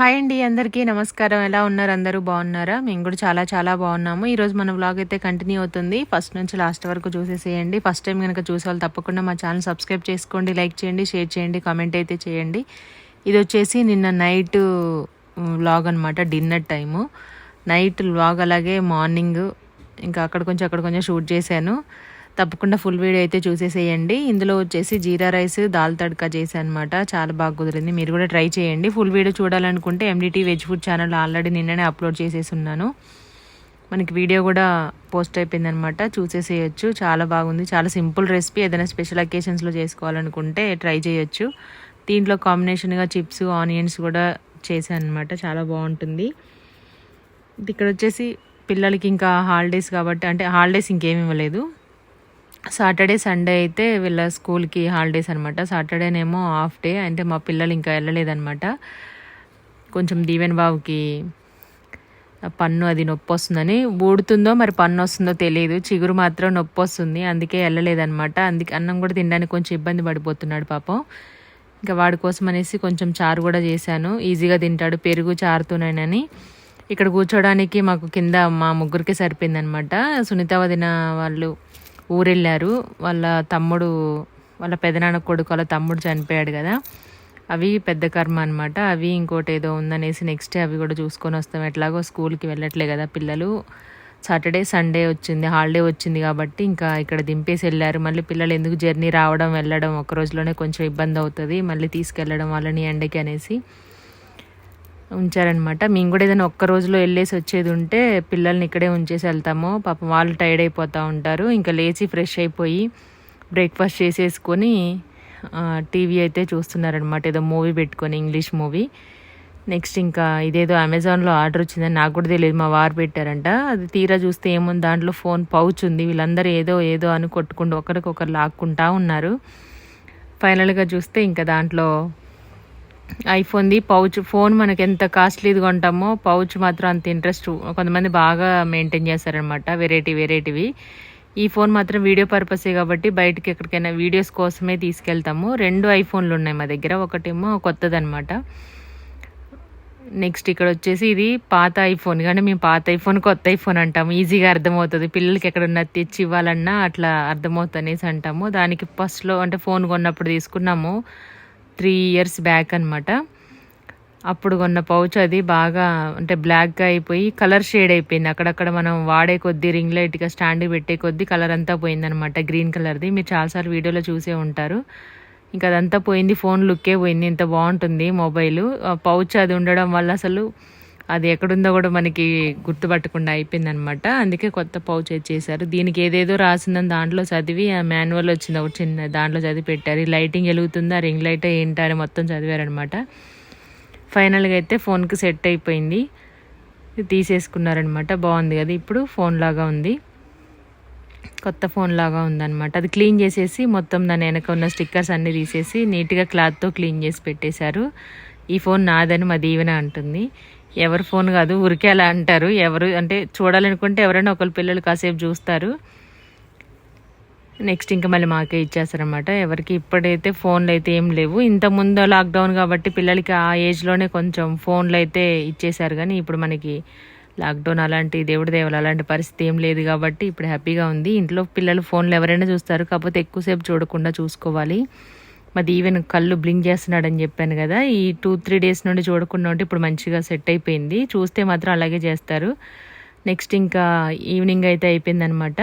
Hi అండి అందరికీ నమస్కారం. ఎలా ఉన్నారు? అందరూ బాగున్నారా? మేము కూడా చాలా చాలా బాగున్నాము. ఈరోజు మన వ్లాగ్ అయితే కంటిన్యూ అవుతుంది. ఫస్ట్ నుంచి లాస్ట్ వరకు చూసేసేయండి. ఫస్ట్ టైం కనుక చూసేవాళ్ళు తప్పకుండా మా ఛానల్ సబ్స్క్రైబ్ చేసుకోండి లైక్ చేయండి షేర్ చేయండి కామెంట్ అయితే చేయండి. ఇది వచ్చేసి నిన్న నైట్ వ్లాగ్ అనమాట డిన్నర్ టైము నైట్ వ్లాగ్ అలాగే మార్నింగ్ ఇంకా అక్కడ కొంచెం అక్కడ కొంచెం షూట్ చేశాను. తప్పకుండా ఫుల్ వీడియో అయితే చూసేసేయండి. ఇందులో వచ్చేసి జీరా రైస్ దాల్ తడకా చేశాను అనమాట చాలా బాగా కుదిరింది. మీరు కూడా ట్రై చేయండి. ఫుల్ వీడియో చూడాలనుకుంటే M D T veg food channel already నిన్ననే అప్లోడ్ చేసేసి ఉన్నాను మనకి వీడియో కూడా పోస్ట్ అయిపోయిందనమాట. చూసేసేయచ్చు. చాలా బాగుంది. చాలా సింపుల్ రెసిపీ ఏదైనా స్పెషల్ అకేషన్స్లో చేసుకోవాలనుకుంటే ట్రై చేయొచ్చు. దీంట్లో కాంబినేషన్గా చిప్స్ ఆనియన్స్ కూడా చేశాను అనమాట చాలా బాగుంటుంది. ఇక్కడ వచ్చేసి పిల్లలకి ఇంకా హాలిడేస్ కాబట్టి అంటే హాలిడేస్ ఇంకేమి ఇవ్వలేదు. సాటర్డే సండే అయితే వీళ్ళ స్కూల్కి హాలిడేస్ అనమాట సాటర్డేనేమో హాఫ్ డే అంటే మా పిల్లలు ఇంకా వెళ్ళలేదన్నమాట. కొంచెం దీవెన్ బాబుకి పన్ను అది నొప్పి వస్తుందని ఊడుతుందో మరి పన్ను వస్తుందో తెలియదు చిగురు మాత్రం నొప్పి వస్తుంది అందుకే వెళ్ళలేదన్నమాట. అందుకే అన్నం కూడా తినడానికి కొంచెం ఇబ్బంది పడిపోతున్నాడు పాపం. ఇంకా వాడి కోసం అనేసి కొంచెం చారు కూడా చేశాను. ఈజీగా తింటాడు. పెరుగు చారుతోనేనని. ఇక్కడ కూర్చోడానికి మాకు కింద మా ముగ్గురికి సరిపోయిందనమాట సునీత వదిన వాళ్ళు ఊరెళ్ళారు. వాళ్ళ తమ్ముడు వాళ్ళ పెదనాన్న కొడుకు వాళ్ళ తమ్ముడు చనిపోయాడు కదా. అవి పెద్ద కర్మ అనమాట అవి ఇంకోటి ఏదో ఉందనేసి నెక్స్ట్ డే అవి కూడా చూసుకొని వస్తాం. ఎట్లాగో స్కూల్కి వెళ్ళట్లే కదా పిల్లలు. సాటర్డే సండే వచ్చింది. హాలిడే వచ్చింది కాబట్టి ఇంకా ఇక్కడ దింపేసి వెళ్ళారు. మళ్ళీ పిల్లలు ఎందుకు జర్నీ రావడం వెళ్ళడం ఒక రోజులోనే కొంచెం ఇబ్బంది అవుతుంది. మళ్ళీ తీసుకెళ్ళడం వాళ్ళని ఎండకి అనేసి. ఉంచారనమాట. మేము కూడా ఏదైనా ఒక్క రోజులో వెళ్ళేసి వచ్చేది ఉంటే పిల్లల్ని ఇక్కడే ఉంచేసి వెళ్తాము. పాపం వాళ్ళు టైర్డ్ అయిపోతూ ఉంటారు. ఇంకా లేచి ఫ్రెష్ అయిపోయి బ్రేక్ఫాస్ట్ చేసేసుకొని టీవీ అయితే చూస్తున్నారనమాట. ఏదో మూవీ పెట్టుకొని ఇంగ్లీష్ మూవీ. నెక్స్ట్ ఇంకా ఇదేదో అమెజాన్లో ఆర్డర్ వచ్చిందని నాకు కూడా తెలియదు. మా వారు పెట్టారంట. అది తీరా చూస్తే ఏముంది? దాంట్లో ఫోన్ పౌచ్ ఉంది. వీళ్ళందరూ ఏదో ఏదో అని కొట్టుకుంటూ ఒకరికొకరు లాక్కుంటా ఉన్నారు. ఫైనల్గా చూస్తే ఇంకా దాంట్లో ఐఫోన్ది పౌచ్ ఫోన్ మనకి ఎంత కాస్ట్లీది కొంటామో పౌచ్ మాత్రం అంత ఇంట్రెస్ట్ కొంతమంది బాగా మెయింటైన్ చేస్తారనమాట వెరైటీ వెరైటీవి ఈ ఫోన్ మాత్రం వీడియో పర్పసే కాబట్టి బయటకి ఎక్కడికైనా వీడియోస్ కోసమే తీసుకెళ్తాము. రెండు ఐఫోన్లు ఉన్నాయి మా దగ్గర ఒకటేమో కొత్తదనమాట నెక్స్ట్ ఇక్కడ వచ్చేసి ఇది పాత ఐఫోన్ కానీ మేము పాత ఐఫోన్ కొత్త ఐఫోన్ అంటాము. ఈజీగా అర్థమవుతుంది. పిల్లలకి ఎక్కడన్నా తెచ్చి ఇవ్వాలన్నా అట్లా అర్థమవుతుంది అనేసి అంటాము. దానికి ఫస్ట్లో అంటే ఫోన్ కొన్నప్పుడు తీసుకున్నాము. త్రీ ఇయర్స్ బ్యాక్ అనమాట అప్పుడు కొన్న పౌచ్ అది బాగా అంటే బ్లాక్గా అయిపోయి కలర్ షేడ్ అయిపోయింది. అక్కడక్కడ మనం వాడే కొద్దీ రింగ్ లైట్గా స్టాండ్ పెట్టే కొద్దీ కలర్ అంతా పోయిందనమాట గ్రీన్ కలర్ది మీరు చాలాసార్లు వీడియోలో చూసే ఉంటారు. ఇంకా అదంతా పోయింది ఫోన్ లుక్కే పోయింది. ఇంత బాగుంటుంది మొబైల్ పౌచ్ అది ఉండడం వల్ల అసలు అది ఎక్కడుందో కూడా మనకి గుర్తుపట్టకుండా అయిపోయిందనమాట అందుకే కొత్త పౌచ్ చేశారు దీనికి ఏదేదో రాసిందని దాంట్లో చదివి ఆ మాన్యువల్ వచ్చింది ఒకటి చిన్న దాంట్లో చదివి పెట్టారు. ఈ లైటింగ్ వెలుగుతుందా రింగ్ లైట్ ఏంటా అని మొత్తం చదివారనమాట ఫైనల్గా అయితే ఫోన్కి సెట్ అయిపోయింది. తీసేసుకున్నారనమాట బాగుంది కదా ఇప్పుడు ఫోన్ లాగా ఉంది. కొత్త ఫోన్ లాగా ఉందన్నమాట. అది క్లీన్ చేసేసి మొత్తం దాని వెనక ఉన్న స్టిక్కర్స్ అన్నీ తీసేసి నీట్గా క్లాత్తో క్లీన్ చేసి పెట్టేశారు. ఈ ఫోన్ నాదని మా దీవెన అంటుంది. ఎవరి ఫోన్ కాదు ఊరికే అలా అంటారు. ఎవరు అంటే చూడాలనుకుంటే ఎవరైనా ఒకరి పిల్లలు కాసేపు చూస్తారు. నెక్స్ట్ ఇంకా మళ్ళీ మాకే ఇచ్చేస్తారనమాట ఎవరికి ఇప్పుడైతే ఫోన్లు అయితే ఏం లేవు. ఇంత ముందు లాక్డౌన్ కాబట్టి పిల్లలకి ఆ ఏజ్లోనే కొంచెం ఫోన్లు అయితే ఇచ్చేసారు కానీ ఇప్పుడు మనకి లాక్డౌన్ అలాంటి దేవుడి దేవులు అలాంటి పరిస్థితి ఏం లేదు కాబట్టి ఇప్పుడు హ్యాపీగా ఉంది. ఇంట్లో పిల్లలు ఫోన్లు ఎవరైనా చూస్తారు. కాకపోతే ఎక్కువసేపు చూడకుండా చూసుకోవాలి. మాది ఈవెన్ కళ్ళు బ్లింక్ చేస్తున్నాడని చెప్పాను కదా. ఈ టూ త్రీ డేస్ నుండి చూడకుండా ఉంటే ఇప్పుడు మంచిగా సెట్ అయిపోయింది. చూస్తే మాత్రం అలాగే చేస్తారు. నెక్స్ట్ ఇంకా ఈవినింగ్ అయితే అయిపోయిందనమాట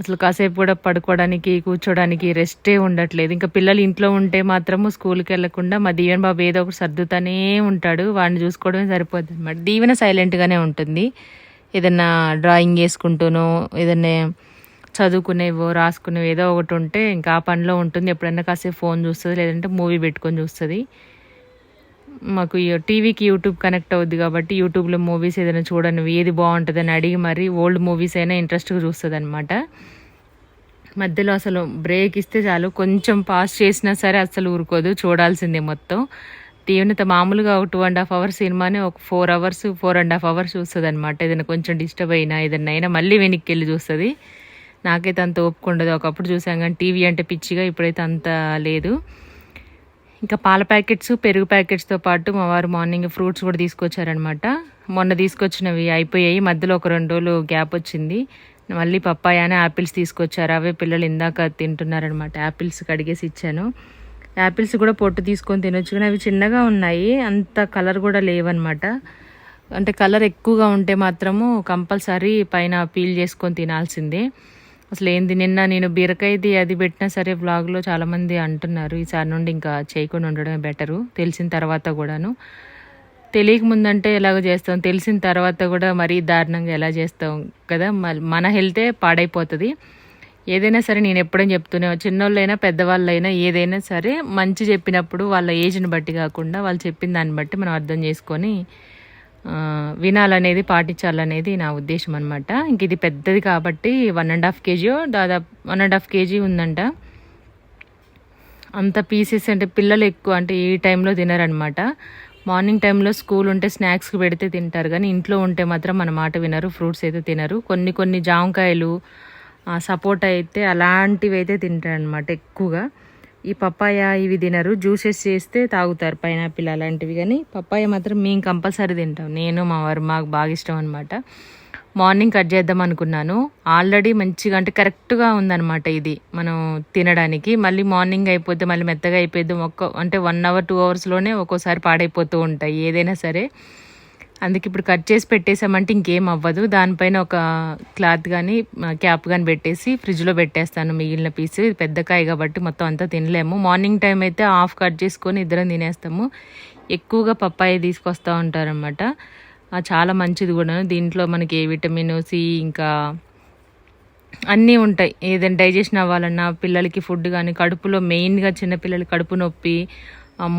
అసలు కాసేపు కూడా పడుకోవడానికి కూర్చోడానికి రెస్టే ఉండట్లేదు. ఇంకా పిల్లలు ఇంట్లో ఉంటే మాత్రము స్కూల్కి వెళ్ళకుండా మా దీవెన బాబు ఏదో ఒకటి సర్దుతానే ఉంటాడు. వాడిని చూసుకోవడమే సరిపోద్ది అనమాట దీవెన సైలెంట్గానే ఉంటుంది. ఏదన్నా డ్రాయింగ్ వేసుకుంటూనో ఏదన్నా చదువుకునేవో రాసుకునేవి ఏదో ఒకటి ఉంటే ఇంకా ఆ పనిలో ఉంటుంది. ఎప్పుడైనా కాసేపు ఫోన్ చూస్తుంది లేదంటే మూవీ పెట్టుకొని చూస్తుంది. మాకు టీవీకి యూట్యూబ్ కనెక్ట్ అవుద్ది కాబట్టి యూట్యూబ్లో మూవీస్ ఏదైనా చూడని ఏది బాగుంటుంది అని అడిగి మరి ఓల్డ్ మూవీస్ అయినా ఇంట్రెస్ట్గా చూస్తుంది అనమాట మధ్యలో అసలు బ్రేక్ ఇస్తే చాలు కొంచెం పాస్ చేసినా సరే అసలు ఊరుకోదు చూడాల్సిందే మొత్తం. తీవ్రత మామూలుగా ఒక టూ అండ్ హాఫ్ అవర్స్ సినిమాని ఒక four hours four and half hours చూస్తుంది అనమాట ఏదైనా కొంచెం డిస్టర్బ్ అయినా ఏదైనా అయినా మళ్ళీ వెనక్కి వెళ్ళి చూస్తుంది. నాకైతే అంత ఒప్పుకుండదు ఒకప్పుడు చూసాం కానీ టీవీ అంటే పిచ్చిగా ఇప్పుడైతే అంత లేదు. ఇంకా పాల ప్యాకెట్స్ పెరుగు ప్యాకెట్స్తో పాటు మా వారు మార్నింగ్ ఫ్రూట్స్ కూడా తీసుకొచ్చారనమాట మొన్న తీసుకొచ్చినవి అయిపోయాయి. మధ్యలో ఒక రెండు రోజులు గ్యాప్ వచ్చింది. మళ్ళీ పప్పాయ అని యాపిల్స్ తీసుకొచ్చారు. అవే పిల్లలు ఇందాక తింటున్నారనమాట యాపిల్స్ కడిగేసి ఇచ్చాను. యాపిల్స్ కూడా పొట్టు తీసుకొని తినొచ్చు. కానీ అవి చిన్నగా ఉన్నాయి. అంత కలర్ కూడా లేవన్నమాట. అంటే కలర్ ఎక్కువగా ఉంటే మాత్రము కంపల్సరీ పైన పీల్ చేసుకొని తినాల్సిందే. అసలు ఏంది నిన్న నేను బీరకాయది అది పెట్టినా సరే వ్లాగ్లో చాలామంది అంటున్నారు ఈసారి నుండి ఇంకా చేయకుండా ఉండడమే బెటరు. తెలిసిన తర్వాత కూడాను. తెలియక ముందంటే ఎలాగ చేస్తాం? తెలిసిన తర్వాత కూడా మరీ దారుణంగా ఎలా చేస్తాం కదా? మన హెల్తే పాడైపోతుంది. ఏదైనా సరే నేను ఎప్పుడైనా చెప్తూనే చిన్నోళ్ళైనా పెద్దవాళ్ళైనా ఏదైనా సరే మంచి చెప్పినప్పుడు వాళ్ళ ఏజ్ని బట్టి కాకుండా వాళ్ళు చెప్పిన దాన్ని బట్టి మనం అర్థం చేసుకొని వినాలనేది పాటించాలనేది నా ఉద్దేశం అనమాట ఇంక ఇది పెద్దది కాబట్టి వన్ అండ్ హాఫ్ కేజీ దాదాపు వన్ అండ్ హాఫ్ కేజీ ఉందంట. అంత పీసెస్ అంటే పిల్లలు ఎక్కువ అంటే ఈ టైంలో తినరనమాట మార్నింగ్ టైంలో స్కూల్ ఉంటే స్నాక్స్కి పెడితే తింటారు. కానీ ఇంట్లో ఉంటే మాత్రం మన మాట వినరు ఫ్రూట్స్ అయితే తినరు. కొన్ని కొన్ని జామకాయలు సపోటా అయితే అలాంటివి అయితే తింటారనమాట ఎక్కువగా. ఈ పప్పాయ ఇవి తినరు జ్యూసెస్ చేస్తే తాగుతారు పైనాపిల్ అలాంటివి. కానీ పప్పాయ మాత్రం మేము కంపల్సరీ తింటాం. నేను మా వారు మాకు బాగా ఇష్టం అనమాట మార్నింగ్ కట్ చేద్దాం అనుకున్నాను. ఆల్రెడీ మంచిగా అంటే కరెక్ట్గా ఉందన్నమాట ఇది మనం తినడానికి. మళ్ళీ మార్నింగ్ అయిపోతే మళ్ళీ మెత్తగా అయిపోద్ది ఒక్క అంటే వన్ అవర్ టూ అవర్స్లోనే ఒక్కోసారి పాడైపోతూ ఉంటాయి ఏదైనా సరే. అందుకే ఇప్పుడు కట్ చేసి పెట్టేసామంటే ఇంకేం అవ్వదు. దానిపైన ఒక క్లాత్ కానీ క్యాప్ కానీ పెట్టేసి ఫ్రిడ్జ్లో పెట్టేస్తాను మిగిలిన పీస్. పెద్ద కాయ కాబట్టి మొత్తం అంతా తినలేము. మార్నింగ్ టైం అయితే హాఫ్ కట్ చేసుకొని ఇద్దరం తినేస్తాము. ఎక్కువగా పప్పాయ తీసుకొస్తూ ఉంటారనమాట చాలా మంచిది కూడా. దీంట్లో మనకి ఏ విటమిన్ సి ఇంకా అన్నీ ఉంటాయి. ఏదైనా డైజెషన్ అవ్వాలన్నా పిల్లలకి ఫుడ్ కానీ కడుపులో మెయిన్గా చిన్నపిల్లలకి కడుపు నొప్పి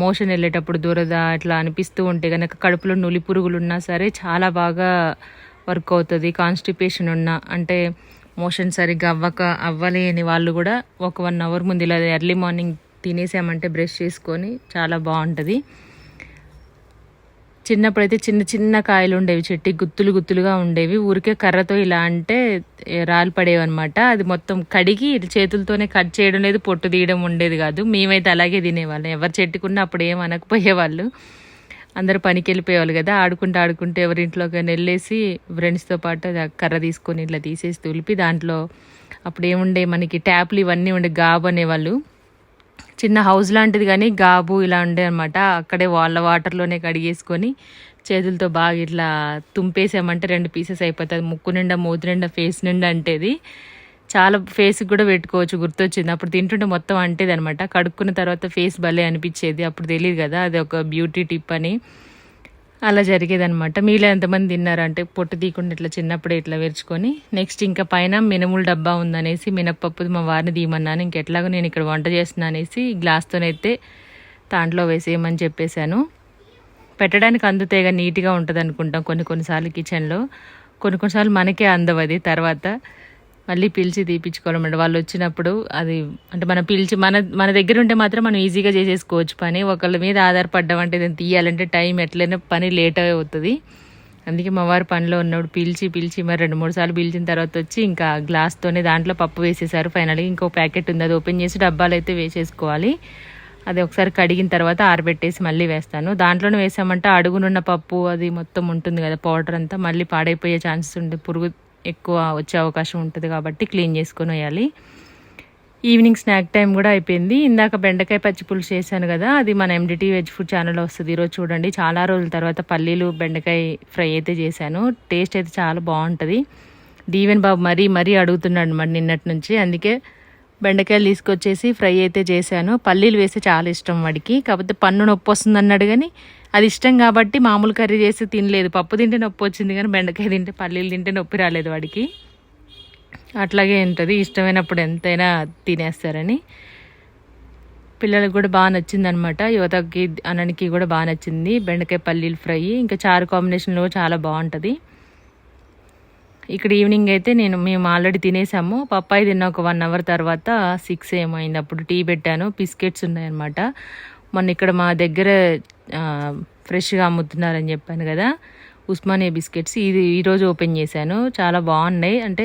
మోషన్ వెళ్ళేటప్పుడు దురద ఇట్లా అనిపిస్తూ ఉంటే కనుక కడుపులో నులి పురుగులు ఉన్నా సరే చాలా బాగా వర్క్ అవుతుంది కాన్స్టిపేషన్ ఉన్న. అంటే మోషన్ సరిగ్గా అవ్వక అవ్వలేని వాళ్ళు కూడా ఒక వన్ అవర్ ముందు ఇలా ఎర్లీ మార్నింగ్ తినేసామంటే బ్రష్ చేసుకొని చాలా బాగుంటుంది. చిన్నప్పుడైతే చిన్న చిన్న కాయలు ఉండేవి చెట్టు గుత్తులు గుత్తులుగా ఉండేవి. ఊరికే కర్రతో ఇలా అంటే రాలు పడేవి అనమాట అది మొత్తం కడిగి చేతులతోనే కట్ చేయడం లేదు పొట్టు తీయడం ఉండేది కాదు. మేమైతే అలాగే తినేవాళ్ళం. ఎవరు చెట్టుకున్నా అప్పుడు ఏం అనకపోయేవాళ్ళు. అందరూ పనికి వెళ్ళిపోయేవాళ్ళు కదా. ఆడుకుంటూ ఆడుకుంటూ ఎవరింట్లోకి వెళ్ళేసి ఫ్రెండ్స్తో పాటు కర్ర తీసుకొని ఇట్లా తీసేసి తులిపి దాంట్లో అప్పుడు ఏముండే మనకి ట్యాప్లు ఇవన్నీ ఉండే గాబు అనేవాళ్ళు. చిన్న హౌస్ లాంటిది కానీ గాబు ఇలా ఉండే అనమాట అక్కడే వాళ్ళ వాటర్లోనే కడిగేసుకొని చేతులతో బాగా ఇట్లా తుంపేసామంటే రెండు పీసెస్ అయిపోతుంది ముక్కు నిండా మూతి నిండా ఫేస్ నిండా అంటేది. చాలా ఫేస్కి కూడా పెట్టుకోవచ్చు గుర్తొచ్చింది. అప్పుడు తింటుంటే మొత్తం అంటేది అనమాట కడుక్కున్న తర్వాత ఫేస్ భలే అనిపించేది. అప్పుడు తెలియదు కదా అది ఒక బ్యూటీ టిప్ అని. అలా జరిగేదనమాట మీలో ఎంతమంది తిన్నారంటే పొట్టు తీయకుండా ఇట్లా చిన్నప్పుడే ఇట్లా విరుచుకొని నెక్స్ట్ ఇంకా పైన మినుముల డబ్బా ఉందనేసి మినప్పప్పు మా వారిని తీయమన్నాను. ఇంకెట్లాగో నేను ఇక్కడ వంట చేస్తున్నా అనేసి గ్లాస్తోనైతే దాంట్లో వేసేయమని చెప్పేశాను. పెట్టడానికి అందుతేగా నీట్గా ఉంటుంది అనుకుంటాం కొన్ని కొన్నిసార్లు కిచెన్లో. కొన్ని కొన్నిసార్లు మనకే అందవది. తర్వాత మళ్ళీ పిలిచి తీపించుకోవాలన్నమాట వాళ్ళు వచ్చినప్పుడు అది అంటే మనం పిలిచి మన మన దగ్గర ఉంటే మాత్రం మనం ఈజీగా చేసేసుకోవచ్చు పని. ఒకళ్ళ మీద ఆధారపడ్డం అంటే దాన్ని తీయాలంటే టైం ఎట్లయినా పని లేట్ అవుతుంది. అందుకే మా వారు పనిలో ఉన్నప్పుడు పిలిచి పిలిచి మరి రెండు మూడు సార్లు పిలిచిన తర్వాత వచ్చి ఇంకా గ్లాస్తోనే దాంట్లో పప్పు వేసేసారు. ఫైనల్గా ఇంకో ప్యాకెట్ ఉంది. అది ఓపెన్ చేసి డబ్బాలు అయితే వేసేసుకోవాలి. అది ఒకసారి కడిగిన తర్వాత ఆరబెట్టేసి మళ్ళీ వేస్తాను. దాంట్లోనే వేసామంటే అడుగునున్న పప్పు అది మొత్తం ఉంటుంది కదా పౌడర్ అంతా మళ్ళీ పాడైపోయే ఛాన్సెస్ ఉంటుంది పురుగు ఎక్కువ వచ్చే అవకాశం ఉంటుంది కాబట్టి క్లీన్ చేసుకొని వేయాలి ఈవినింగ్ స్నాక్ టైం కూడా అయిపోయింది. ఇందాక బెండకాయ పచ్చి పులుసు చేశాను కదా అది మన ఎండిటీ వెజ్ ఫుడ్ ఛానల్లో వస్తుంది. ఈరోజు చూడండి చాలా రోజుల తర్వాత పల్లీలు బెండకాయ ఫ్రై అయితే చేశాను. టేస్ట్ అయితే చాలా బాగుంటుంది. దీవెన్ బాబు మరీ మరీ అడుగుతున్నాడు మరి నిన్నటి నుంచి. అందుకే బెండకాయలు తీసుకొచ్చేసి ఫ్రై అయితే చేశాను. పల్లీలు వేస్తే చాలా ఇష్టం వాడికి. కాకపోతే పన్ను నొప్పి వస్తుంది అన్నాడు కానీ అది ఇష్టం కాబట్టి మామూలు కర్రీ చేసి తినలేదు. పప్పు తింటే నొప్పి వచ్చింది కానీ బెండకాయ తింటే పల్లీలు తింటే నొప్పి రాలేదు వాడికి. అట్లాగే ఉంటుంది. ఇష్టమైనప్పుడు ఎంతైనా తినేస్తారని. పిల్లలకు కూడా బాగా నచ్చింది అనమాట యువతకి అన్నకి కూడా బాగా నచ్చింది. బెండకాయ పల్లీలు ఫ్రై. ఇంకా చారు కాంబినేషన్లో చాలా బాగుంటుంది. ఇక్కడ ఈవినింగ్ అయితే నేను మేము ఆల్రెడీ తినేసాము. పప్పాయి తిన్న ఒక వన్ అవర్ తర్వాత సిక్స్ ఏమైంది అప్పుడు టీ పెట్టాను. బిస్కెట్స్ ఉన్నాయన్నమాట. మొన్న ఇక్కడ మా దగ్గర ఫ్రెష్గా అమ్ముతున్నారని చెప్పాను కదా. ఉస్మానియా బిస్కెట్స్ ఇది ఈరోజు ఓపెన్ చేశాను. చాలా బాగున్నాయి. అంటే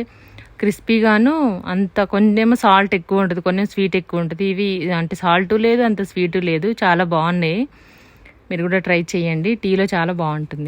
క్రిస్పీగాను అంత కొంచెమో సాల్ట్ ఎక్కువ ఉంటుంది కొంచెం స్వీట్ ఎక్కువ ఉంటుంది. ఇవి అంటే సాల్ట్ లేదు అంత స్వీటు లేదు. చాలా బాగున్నాయి. మీరు కూడా ట్రై చేయండి. టీలో చాలా బాగుంటుంది.